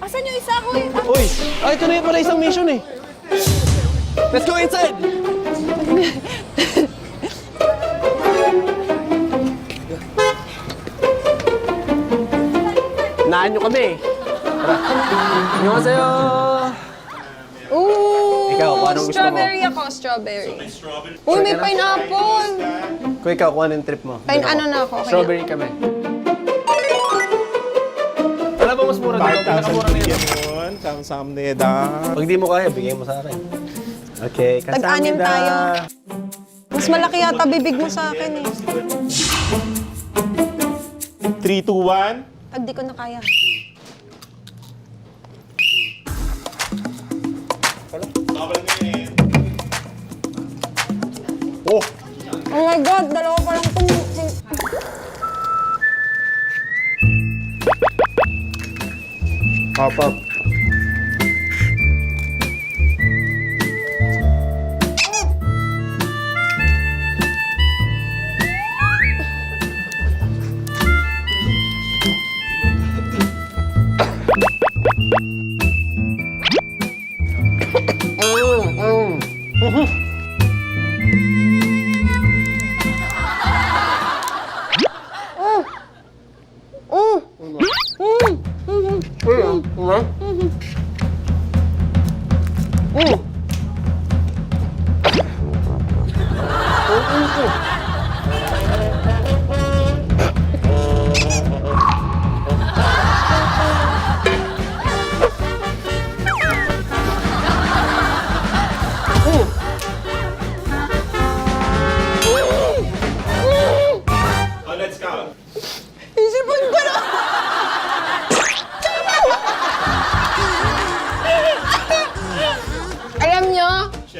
Asan yung isa ko eh? Uy, ay, ito na yung pala isang mission eh. Let's go inside! Naan nyo kami. Tara. Annyeonghaseyo! Ooh! Ikaw, kung anong gusto mo? Strawberry ako, strawberry. Uy, may pineapple! Kung ikaw, kung anong trip mo? Pine ano na ako? okay na. Strawberry kami. Wala ba mas mura dito? Pinakamura na yun. Yun, kamsamnida. Pag di mo kaya, bigay mo sa akin. Okay, kamsamnida. Tag-anim tayo. Mas malaki yata bibig mo sa akin eh. 3, 2, 1. Pag di ko na kaya. Oh! Oh my God! Dalawa pa lang itong pop up. 嗯嗯嗯。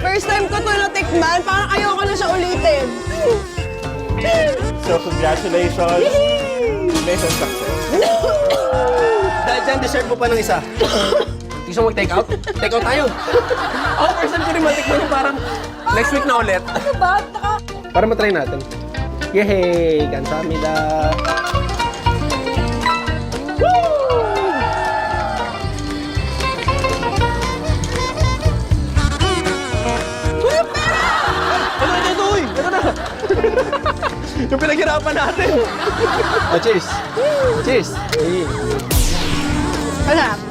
First time ko to natikman, parang ayoko na siya ulitin. So congratulations. Mission success. Dahil dyan, deserve mo pa ng isa. Gusto mo mag-take out? Take out tayo. Ako, first time ko rin matikman yung parang next week na ulit. Ano ba? Para matry natin. Yehey! Kansamida! Yung pinaghirapan natin. Oh, cheers! Cheers! Wala.